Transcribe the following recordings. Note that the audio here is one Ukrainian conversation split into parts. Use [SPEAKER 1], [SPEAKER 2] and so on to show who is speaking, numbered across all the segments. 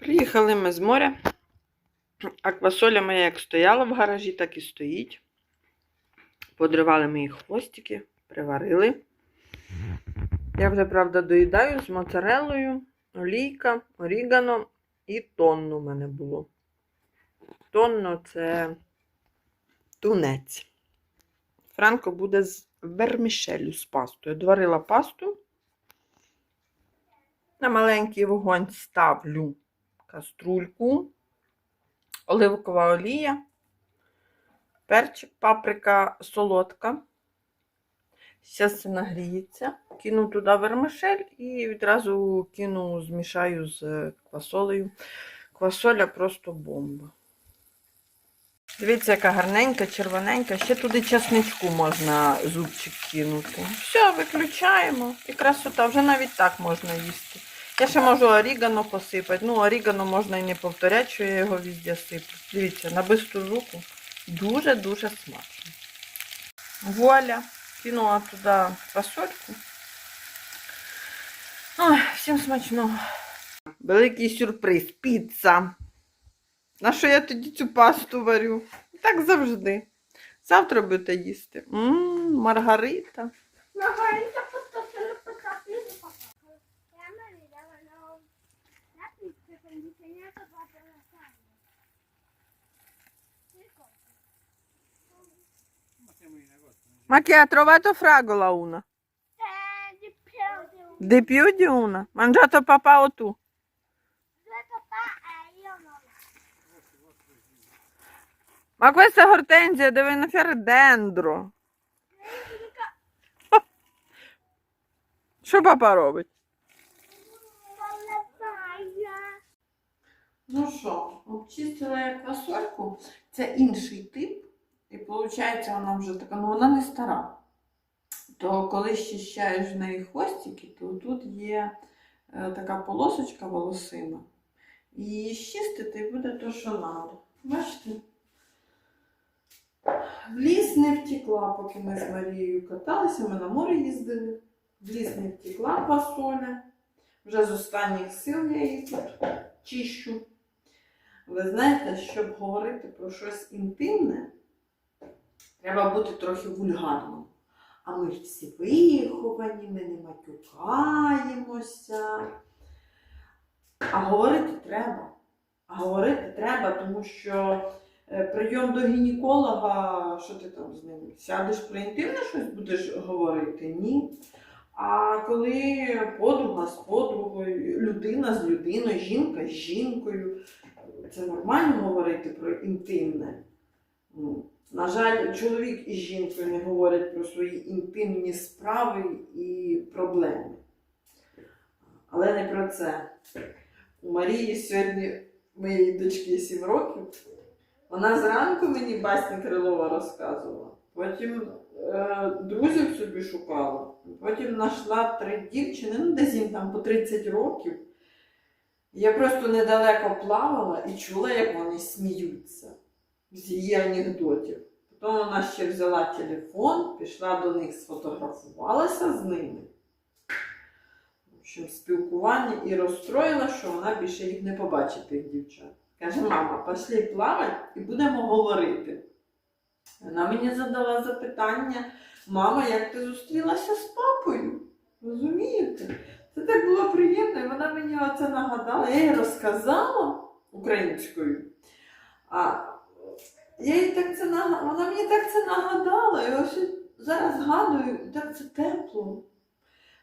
[SPEAKER 1] Приїхали ми з моря. А квасоля моя як стояла в гаражі, так і стоїть. Подривали ми її хвостики, приварили. Я вже, правда, доїдаю з моцарелою, олійка, орігано і тонну в мене було. Тонно це тунець. Франко буде з вермішелю з пастою. Доварила пасту. На маленький вогонь ставлю каструльку, оливкова олія, перчик, паприка солодка. Зараз це нагріється. Кину туди вермишель і відразу кину, змішаю з квасолею. Квасоля просто бомба. Дивіться, яка гарненька, червоненька. Ще туди часничку можна зубчик кинути. Все, виключаємо. І красота, вже навіть так можна їсти. Я ще можу орігано посипати. Ну, орігано можна і не повторяти, що я його везде сиплю. Дивіться, на бистру руку дуже-дуже смачно. Вуаля, кинула туди фасольку. Ой, всім смачного. Великий сюрприз, піца. На що я тоді цю пасту варю? Так завжди. Завтра будете їсти. Ммм, Маргарита.
[SPEAKER 2] Margarita disegnato proprio la carne. Che cosa?
[SPEAKER 1] Ma che ha trovato fragola una?
[SPEAKER 2] Eh, di più di un...
[SPEAKER 1] Di più di una? Mangiato papà o tu?
[SPEAKER 2] Due papà e io non.
[SPEAKER 1] Ma questa hortensia deve iniziare dentro. Що папа робить? Ну що, обчистила я квасольку. Це інший тип. І виходить, вона вже така, ну вона не стара. То коли щищаєш в неї хвостики, то тут є е, така полосочка волосина. І її щистити буде то, що треба. Бачите? В ліс не втекла, поки ми з Марією каталися, ми на море їздили. В ліс не втекла квасоля. Вже з останніх сил я її тут чищу. Ви знаєте, щоб говорити про щось інтимне, треба бути трохи вульгарним. А ми ж всі виховані, ми не матюкаємося. А говорити треба. А говорити треба, тому що е, прийом до гінеколога, що ти там з ним? Сядеш про інтимне щось будеш говорити? Ні. А коли подруга з подругою, людина з людиною, жінка з жінкою, це нормально говорити про інтимне. Ну, на жаль, чоловік із жінкою не говорять про свої інтимні справи і проблеми. Але не про це. У Марії сьогодні моєї дочки 7 років. Вона зранку мені басні Крилова розказувала. Потім е, друзів собі шукала. Потім знайшла три дівчини, ну десь їм там по 30 років. Я просто недалеко плавала і чула, як вони сміються з її анекдотів. Потім вона ще взяла телефон, пішла до них, сфотографувалася з ними. В общем, спілкування і розстроїла, що вона більше їх не побачить, тих дівчат. Каже, мама, пішли плавати і будемо говорити. Вона мені задала запитання, мама, як ти зустрілася з папою? Розумієте? Це так було приємно, і вона мені оце нагадала. Я їй розказала українською. А я їй так це нага- вона мені так це нагадала. І ось зараз згадую, так це тепло.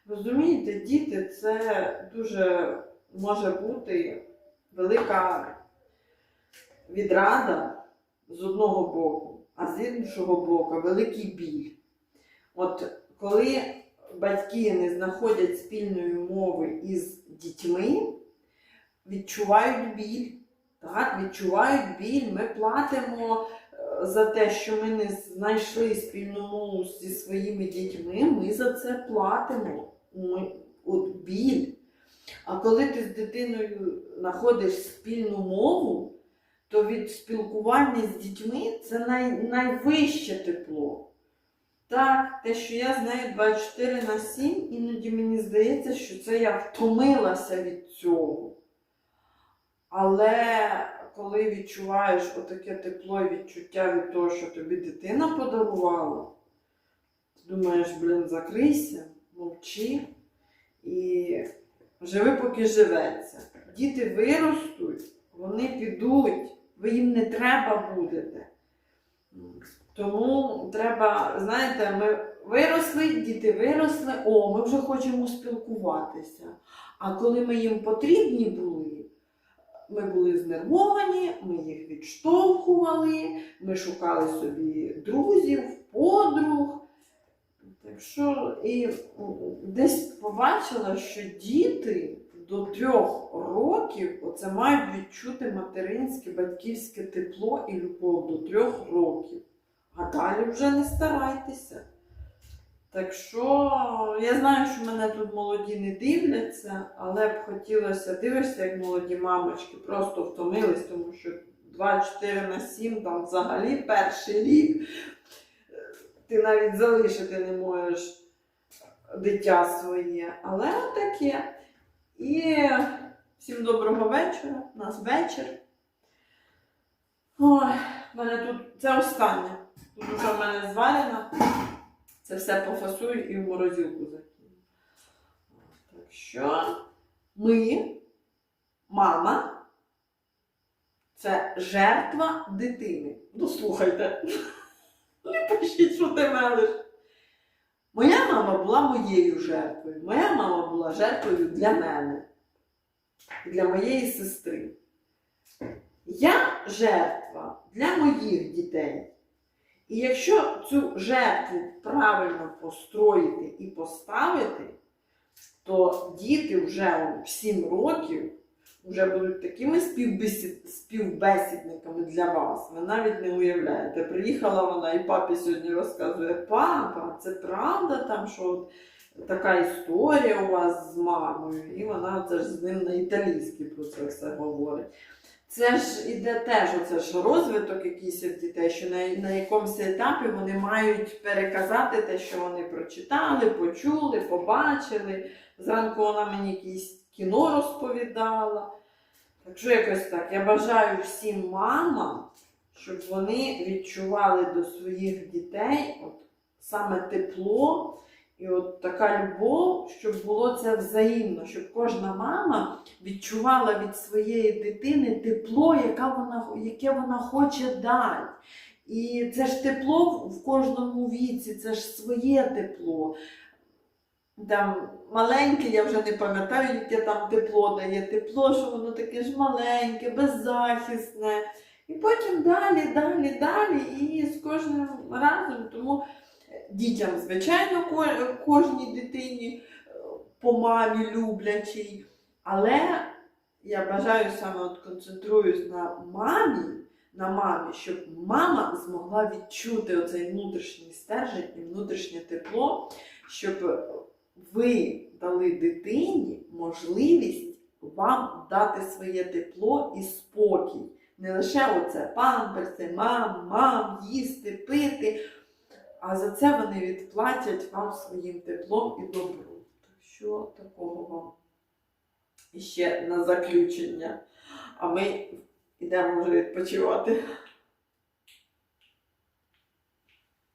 [SPEAKER 1] Розумієте, діти, це дуже може бути велика відрада з одного боку, а з іншого боку великий біль. От коли батьки не знаходять спільної мови із дітьми, відчувають біль. Так, відчувають біль, ми платимо е, за те, що ми не знайшли спільну мову зі своїми дітьми, ми за це платимо. Ми, от біль. А коли ти з дитиною знаходиш спільну мову, то від спілкування з дітьми це най, найвище тепло. Так, те, що я з нею 24 на 7, іноді мені здається, що це я втомилася від цього. Але коли відчуваєш отаке тепло і відчуття від того, що тобі дитина подарувала, ти думаєш, блін, закрийся, мовчи і живи, поки живеться. Діти виростуть, вони підуть, ви їм не треба будете. Тому треба, знаєте, ми виросли, діти виросли, о, ми вже хочемо спілкуватися. А коли ми їм потрібні були, ми були знервовані, ми їх відштовхували, ми шукали собі друзів, подруг. Так що і десь побачила, що діти до трьох років оце мають відчути материнське, батьківське тепло і любов до трьох років. А далі вже не старайтеся. Так що я знаю, що мене тут молоді не дивляться, але б хотілося дивишся, як молоді мамочки просто втомились, тому що 2-4 на 7 там взагалі перший рік. Ти навіть залишити не можеш дитя своє. Але таке. І всім доброго вечора. У нас вечір. Ой, мене тут це останнє. Тут в мене зварено. Це все пофасую і в морозилку закину. Так що ми, мама, це жертва дитини. Дослухайте. Не пишіть, що ти мелиш. Моя мама була моєю жертвою. Моя мама була жертвою для мене, для моєї сестри. Я жертва для моїх дітей. І якщо цю жертву правильно построїти і поставити, то діти вже в 7 років вже будуть такими співбесід... співбесідниками для вас. Ви навіть не уявляєте. Приїхала вона і папі сьогодні розказує: папа, це правда там, що от така історія у вас з мамою, і вона це ж з ним на італійській про це все говорить. Це ж іде теж оце ж розвиток якийсь дітей, що на, на якомусь етапі вони мають переказати те, що вони прочитали, почули, побачили. Зранку вона мені якесь кіно розповідала. Так що якось так. Я бажаю всім мамам, щоб вони відчували до своїх дітей от саме тепло і от така любов, щоб було це взаємно, щоб кожна мама відчувала від своєї дитини тепло, яка вона, яке вона хоче дати. І це ж тепло в кожному віці, це ж своє тепло. Там маленьке, я вже не пам'ятаю, яке там тепло дає. Тепло, що воно таке ж маленьке, беззахисне. І потім далі, далі, далі. І з кожним разом. Тому дітям, звичайно, кожній дитині е, по мамі люблячій. Але я бажаю саме от концентруюсь на мамі, на мамі, щоб мама змогла відчути оцей внутрішній стержень і внутрішнє тепло, щоб ви дали дитині можливість вам дати своє тепло і спокій. Не лише оце памперси, мам, мам, їсти, пити. А за це вони відплатять вам своїм теплом і добром. Так що такого вам ще на заключення. А ми йдемо вже відпочивати.